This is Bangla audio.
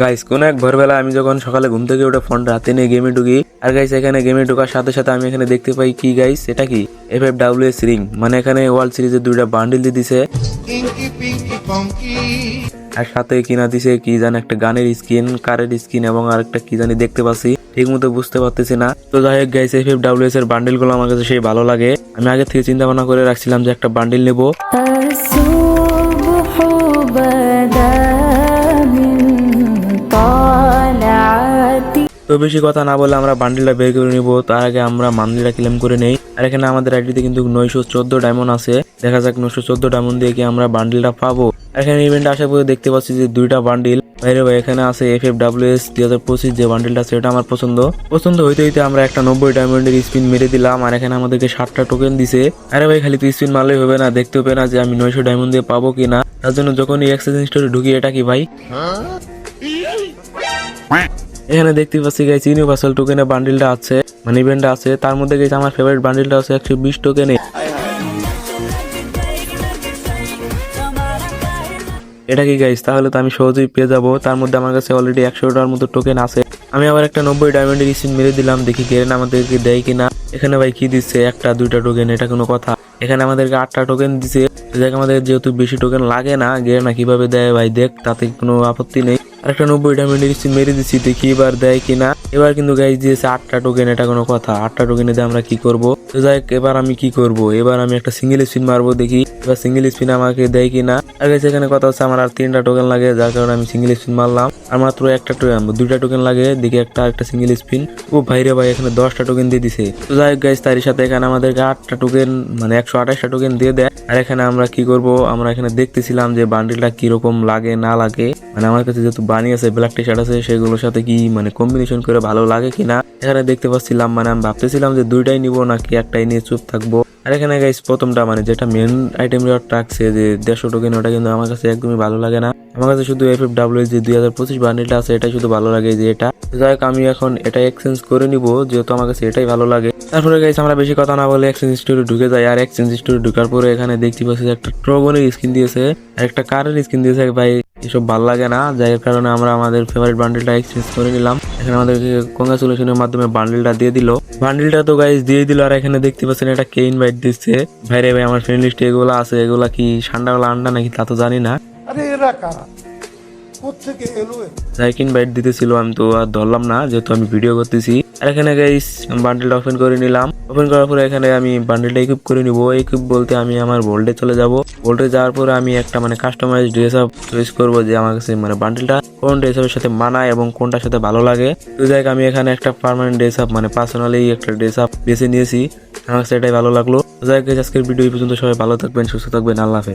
গাইস কোন এক ভোরবেলা আমি যখন সকালে ঘুম থেকে উঠে ফোন হাতে নিয়ে গেমে ঢুকি আর গাইস এখানে গেমে ঢোকার সাথে সাথে আমি এখানে দেখতে পাই কি গাইস এটা কি? F F W S ring মানে এখানে ওয়ার্ল্ড সিরিজের দুইটা বান্ডিল দিয়ে দিছে. আর সাথে কিনা দিছে কি জানি একটা গানের স্কিন কারের স্কিন এবং আরেকটা কি জানি দেখতে পাচ্ছি ঠিক মতো বুঝতে পারতেছি না। তো যাই হোক guys F F W S এর বান্ডিলগুলো আমার কাছে সেই ভালো লাগে। আমি আগে থেকে চিন্তা ভাবনা করে রাখছিলাম যে একটা বান্ডিল নেব। তো বেশি কথা না বলে আমরা বান্ডিলটা বের করে নিব। তার আগে আমরা মান্দিলটা ক্লেম করে নেই। আর এখানে আমাদের আইডিতে কিন্তু নয়শো চোদ্দ ডায়মন্ড আছে। দেখা যাক নয়শো চোদ্দ ডায়মন্ড দিয়ে কি আমরা বান্ডিলটা পাবো। এখানে ইভেন্ট আসার পরে দেখতে পাচ্ছি যে দুইটা বান্ডিল। বাইরে ভাই এখানে আছে এফ এফ ডাব্লিউ এস দুই হাজার পঁচিশ যে বান্ডিলটা সেটা আমার পছন্দ। পছন্দ হইতে হইতে আমরা একটা নব্বই ডায়মন্ডের স্পিন মেরে দিলাম। আর এখানে আমাদেরকে ষাটটা টোকেন দিছে। আরে ভাই খালি তো স্পিন মারলেই হবে না। দেখতে হবে না যে আমি নয়শো ডায়মন্ড দিয়ে পাবো কিনা। তার জন্য যখন এই এক্সচেঞ্জ স্টোরে ঢুকি এটা কি ভাই? এখানে দেখতে পাচ্ছি গাইস ইউনিভার্সাল টোকেনের বান্ডিলটা আছে মানে ইভেন্টটা আছে। তার মধ্যে গেছে আমার ফেভারিট বান্ডিলটা আছে একশো বিশ টোকেনে এটা কি গাইস তাহলে তো আমি সহজেই পেয়ে যাব। তার মধ্যে আমার কাছে অলরেডি একশোটার মতো টোকেন আছে। আমি আবার একটা নব্বই ডায়মন্ডের স্পিন মেরে দিলাম। দেখি গেরেন আমাদেরকে দেয় কিনা। এখানে ভাই কি দিচ্ছে? একটা, দুইটা টোকেন এটা কোনো কথা। এখানে আমাদেরকে আটটা টোকেন দিছে। দেখ আমাদের যেহেতু বেশি টোকেন লাগে না গেরে না কীভাবে দেয় ভাই? দেখ, তাতে কোনো আপত্তি নেই। আরেকটা নব্বই ডায়মন্ডের স্পিন মেরে দিচ্ছি দেখি এবার দেয় কিনা। এবার কিন্তু গাইজ দিয়েছে আটটা টোকেন এটা কোনো কথা। আটটা টোকেনে দিয়ে আমরা কি করব? তো যাই এবার আমি কি করব? এবার আমি একটা সিঙ্গেল স্পিন মারবো দেখি। এবার সিঙ্গেল স্পিন আমাকে দেয় কিনা? আর গাইজ এখানে কথা হচ্ছে আমার আর তিনটা টোকেন লাগে, যার কারণে আমি সিঙ্গেল স্পিন মারলাম। আর মাত্র একটা টোকেন দুইটা টোকেন লাগে, দেখি একটা একটা সিঙ্গেল স্পিন ও ভাইরে ভাই, এখানে দশটা টোকেন দিয়ে দিছে। তো যাই গাইজ তারই সাথে এখানে আমাদেরকে আটটা টোকেন মানে একশো আঠাশটা টোকেন দিয়ে দেয়। আর এখানে আমরা কি করব? আমরা এখানে দেখতেছিলাম যে বান্ডিলটা কীরকম লাগে, না লাগে। মানে আমার কাছে যেহেতু বানি আছে ব্ল্যাক টি শার্ট আছে, সেগুলোর সাথে কি মানে কম্বিনেশন করে ভালো লাগে কিনা, এখানে দেখতে পাচ্ছিলাম মানে আমি ভাবতেছিলাম যে দুইটাই নিব নাকি একটাই নিয়ে চুপ থাকব। আর এখানে গাইস প্রথমটা মানে যেটা মেন আইটেম রাখছে যে দেড়শো টোকেন ওটা কিন্তু আমার কাছে একদমই ভালো লাগে না। আমার কাছে শুধু এফ এফ ডাব্লিউ যে দুই হাজার পঁচিশ বান্ডিলটা আছে, এটাই শুধু ভালো লাগে যে এটা। যাই হোক, আমি এখন এটা এক্সচেঞ্জ করে নিব, যেহেতু আমার কাছে এটাই ভালো লাগে। তারপরে গাইস আমরা বেশি কথা না বলে এক্সচেঞ্জ স্টোরে ঢুকে যাই। আর এক্সচেঞ্জ স্টোরে ঢুকার পরে এখানে দেখতে পাচ্ছি একটা ট্রগনের স্কিন দিয়েছে একটা কারের স্কিন দিয়েছে। ভাই, এসব ভালো লাগে না। যার কারণে আমরা আমাদের ফেভারিট বান্ডেলটা এক্সচেঞ্জ করে নিলাম। এখানে আমাদেরকে কংগ্রাচুলেশনের মাধ্যমে বান্ডেলটা দিয়ে দিল। বান্ডেলটা তো গাইজ দিয়ে দিল আর এখানে দেখতে পাচ্ছেন এটা কে ইনভাইট দিচ্ছে। ভাইরে ভাই আমার ফ্রেন্ড লিস্টে এগুলো আছে এগুলো কি সান্ডাওয়ালা আন্ডা নাকি তা তো জানি না। আরে এরা কারা? কোথেকে এলো এ? ইনভাইট দিতেছিল আমি তো আর ধরলাম না যেহেতু আমি ভিডিও করতেছি। আর এখানে গাইস বান্ডেলটা ওপেন করে নিলাম। ওপেন করার পরে এখানে আমি বান্ডেলটা ইকুইপ করে নিব। ইকুইপ বলতে আমি আমার ভোল্টে চলে যাব। ভোল্টে যাওয়ার পরে আমি একটা মানে কাস্টমাইজ ড্রেস আপ চয়েস করব যে আমার কাছে মানে বান্ডেলটা কোন ড্রেস আপের সাথে মানায় এবং কোনটার সাথে ভালো লাগে। তো যাই আমি এখানে একটা পার্মানেন্ট ড্রেস আপ মানে পার্সোনালি একটা ড্রেস আপ বেছে নিয়েছি। আমার কাছে এটাই ভালো লাগল। যাই আজকের ভিডিও এই পর্যন্ত। সবাই ভালো থাকবেন, সুস্থ থাকবেন। আল্লাহ হাফেজ।